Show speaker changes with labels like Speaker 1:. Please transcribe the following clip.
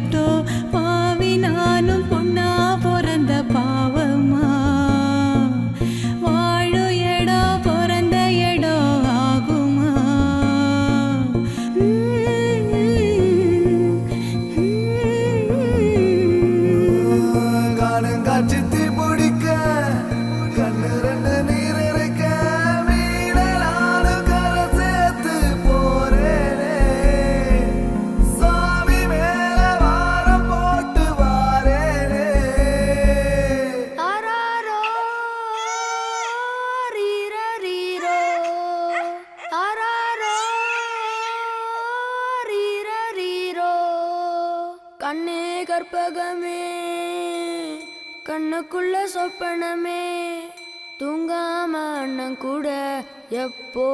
Speaker 1: ছোট கண்ணே கற்பகமே கண்ணுக்குள்ள சொப்பனமே தூங்காம அண்ணன் கூட எப்போ